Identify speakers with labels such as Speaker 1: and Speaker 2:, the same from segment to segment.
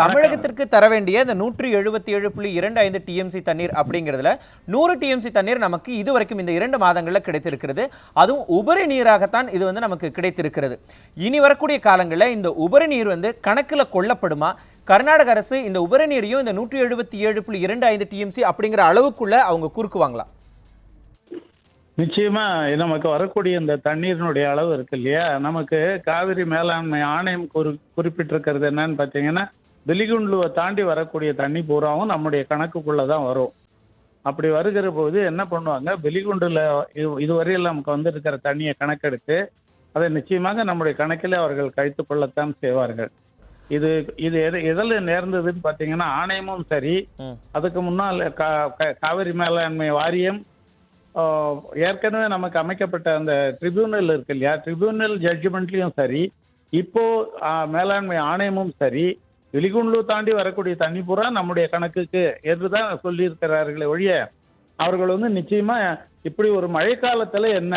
Speaker 1: தமிழகத்திற்கு தர வேண்டிய இந்த நூற்றி எழுபத்தி ஏழு புள்ளி இரண்டு ஐந்து டிஎம்சி தண்ணீர் அப்படிங்கிறதுல நூறு டிஎம்சி தண்ணீர் நமக்கு இதுவரைக்கும் இந்த இரண்டு மாதங்களில் கிடைத்திருக்கிறது. அதுவும் உபரி நீராகத்தான் இது வந்து நமக்கு கிடைத்திருக்கிறது. இனி வரக்கூடிய காலங்களில் இந்த உபரி நீர் வந்து கணக்கில் கொள்ளப்படுமா? கர்நாடக அரசு இந்த உபரி நீரையும் இந்த நூற்றி எழுபத்தி ஏழு புள்ளி இரண்டு ஐந்து டிஎம்சி அப்படிங்கிற அளவுக்குள்ள அவங்க குறுக்குவாங்களா?
Speaker 2: நிச்சயமா நமக்கு வரக்கூடிய இந்த தண்ணீரினுடைய அளவு இருக்கு இல்லையா? நமக்கு காவிரி மேலாண்மை ஆணையம் குறி குறிப்பிட்டிருக்கிறது என்னன்னு பார்த்தீங்கன்னா வெலிகுண்டுவை தாண்டி வரக்கூடிய தண்ணி பூராவும் நம்முடைய கணக்குக்குள்ள தான் வரும். அப்படி வருகிற போது என்ன பண்ணுவாங்க? வெலிகுண்டுல இது இதுவரையில் நமக்கு வந்து இருக்கிற தண்ணியை கணக்கெடுத்து அதை நிச்சயமாக நம்முடைய கணக்கில் அவர்கள் கழித்து கொள்ளத்தான் செய்வார்கள். இது இது எது எதில் நேர்ந்ததுன்னு பார்த்தீங்கன்னா ஆணையமும் சரி. அதுக்கு முன்னால் காவிரி மேலாண்மை வாரியம் ஏற்கனவே நமக்கு அமைக்கப்பட்ட அந்த ட்ரிபியூனல் இருக்கு இல்லையா? ட்ரிபியூனல் ஜட்ஜ்மெண்ட்லயும் சரி இப்போ மேலாண்மை ஆணையமும் சரி வெளிகுண்டு தாண்டி வரக்கூடிய தண்ணி பூரா நம்முடைய கணக்குக்கு என்று தான் சொல்லியிருக்கிறார்களே ஒழிய அவர்கள் வந்து நிச்சயமா இப்படி ஒரு மழை காலத்துல என்ன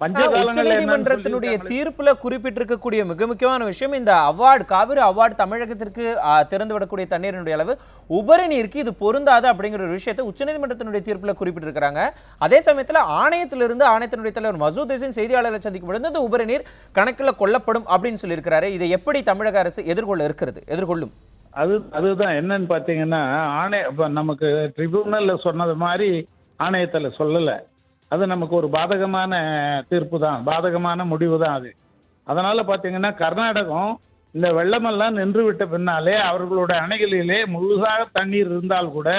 Speaker 2: பஞ்ச
Speaker 1: உச்ச
Speaker 2: காலங்கள்ல என்னன்னு
Speaker 1: நீதிமன்றத்தினுடைய
Speaker 2: சொல்லியிருக்காங்களே.
Speaker 1: தீர்ப்புல குறிப்பிட்டிருக்கக்கூடிய மிக முக்கியமான விஷயம் இந்த அவார்டு காவிரி அவார்டு தமிழகத்திற்கு திறந்து விடக்கூடிய தண்ணீரினுடைய அளவு உபரி நீருக்கு இது பொருந்தாது அப்படிங்கிற ஒரு விஷயத்தை உச்சநீதிமன்றத்தினுடைய தீர்ப்புல குறிப்பிட்டிருக்கிறாங்க. அதே சமயத்துல ஆணையத்திலிருந்து ஆணையத்தினுடைய தலைவர் மசூத் ஹசீன் செய்தியாளரை சந்திக்கும் பொழுது இந்த உபரி நீர் கணக்கில் கொள்ளப்படும் அப்படின்னு சொல்லியிருக்கிறாரு. இதை எப்படி தமிழக அரசு எதிர்கொள்ள இருக்கிறது? எதிர்கொள்ளும்.
Speaker 2: அது அதுதான் என்னன்னு பார்த்தீங்கன்னா ஆணைய நமக்கு ட்ரிபியூனல்ல சொன்னது மாதிரி ஆணையத்துல சொல்லல. அது நமக்கு ஒரு பாதகமான தீர்ப்பு தான் பாதகமான முடிவு தான் அது. அதனால பார்த்தீங்கன்னா கர்நாடகம் இந்த வெள்ளமெல்லாம் நின்று விட்ட பின்னாலே அவர்களோட அணைகளிலே முழுசாக தண்ணீர் இருந்தால் கூட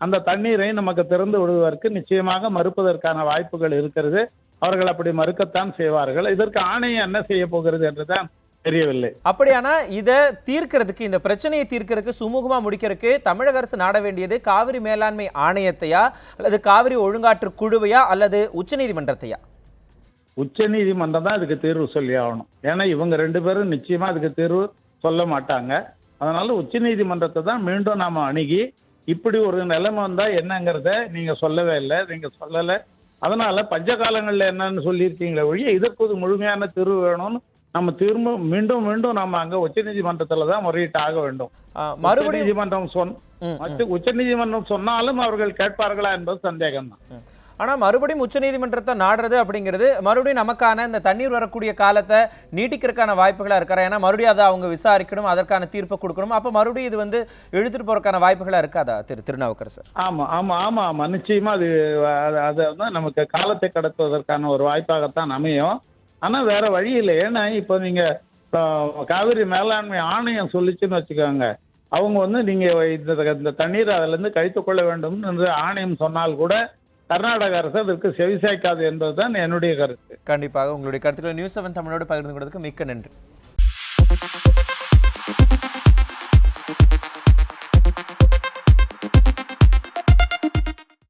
Speaker 2: அந்த தண்ணீரை நமக்கு திறந்து விடுவதற்கு நிச்சயமாக மறுப்பதற்கான வாய்ப்புகள் இருக்கிறது. அவர்கள் அப்படி மறுக்கத்தான் செய்வார்கள். இதற்கு ஆணையம் என்ன செய்ய போகிறது என்றுதான் தெரியவில்லை.
Speaker 1: அப்படியானா இதை தீர்க்கிறதுக்கு இந்த பிரச்சனையை தீர்க்கிறதுக்கு சுமூகமா முடிக்கிறதுக்கு தமிழக அரசு நாட வேண்டியது காவிரி மேலாண்மை ஆணையத்தையா அல்லது காவிரி ஒழுங்காற்று குழுவையா அல்லது உச்சநீதிமன்றத்தையா
Speaker 2: உச்ச நீதிமன்றம் தான் அதுக்கு தீர்வு சொல்லி ஆகணும். ஏன்னா இவங்க ரெண்டு பேரும் நிச்சயமா அதுக்கு தீர்வு சொல்ல மாட்டாங்க. அதனால உச்ச நீதிமன்றத்தை தான் மீண்டும் நாம அணுகி இப்படி ஒரு நிலைமை வந்தா என்னங்கிறத நீங்க சொல்லவே இல்லை நீங்க சொல்லல. அதனால பஞ்ச காலங்கள்ல என்னன்னு சொல்லியிருக்கீங்களே ஒழிய இதற்கு ஒரு முழுமையான தீர்வு வேணும்னு நம்ம திரும்ப மீண்டும் மீண்டும் நம்ம அங்க உச்ச நீதிமன்றத்துல தான் முறையிட்டு ஆக வேண்டும். உச்ச
Speaker 1: மறுபடியும்
Speaker 2: நீதிமன்றம் சொன். உச்ச நீதிமன்றம் சொன்னாலும் அவர்கள் கேட்பார்களா என்பது சந்தேகம் தான்
Speaker 1: ஆனா மறுபடியும் உச்சநீதிமன்றத்தை நாடுறது அப்படிங்கிறது மறுபடியும் நமக்கான இந்த தண்ணீர் வரக்கூடிய காலத்தை நீட்டிக்கிறதுக்கான வாய்ப்புகளா இருக்காரா? ஏன்னா மறுபடியும் அதை அவங்க விசாரிக்கணும் அதற்கான தீர்ப்பை கொடுக்கணும். அப்ப மறுபடியும் இது வந்து எழுத்துட்டு போறதுக்கான வாய்ப்புகளா இருக்காதா திரு திருநாவுக்கரசர்?
Speaker 2: ஆமா ஆமா ஆமா ஆமா. நிச்சயமா அது அது- அது வந்து நமக்கு காலத்தை கடத்துவதற்கான ஒரு வாய்ப்பாகத்தான் அமையும். ஆனா வேற வழி இல்லை ஏன்னா இப்போ நீங்க காவிரி மேலாண்மை ஆணையம் சொல்லிச்சுன்னு வச்சுக்கோங்க. அவங்க வந்து நீங்க இந்த இந்த தண்ணீர் அதுல இருந்து கழித்துக் கொள்ள வேண்டும் என்று ஆணையம் சொன்னால் கூட கர்நாடக அரசு அதற்கு செவிசாய்க்காது என்பதுதான் என்னுடைய கருத்து.
Speaker 1: கண்டிப்பாக. உங்களுடைய கருத்துக்களை நியூஸ் செவன் தமிழோடு பகிர்ந்து கொண்டதுக்கு மிக்க நன்றி.